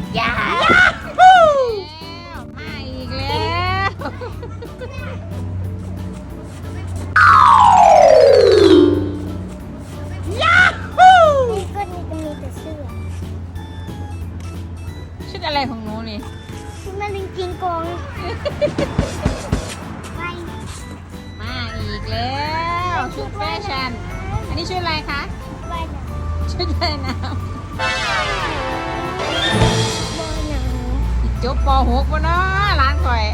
นจ้าแล้วมาอีกแล้วนี่ก็นี่ก็มีแต่เสื้อชุดอะไรของหนูนี่ที่มันเป็นจิงกงไปมาอีกแล้วชุดแฟชั่น อันนี้ชุดอะไรคะไปหนังชุดว่ายน้โบหนังำ จบป .6 ปะเนาะร้านก่อย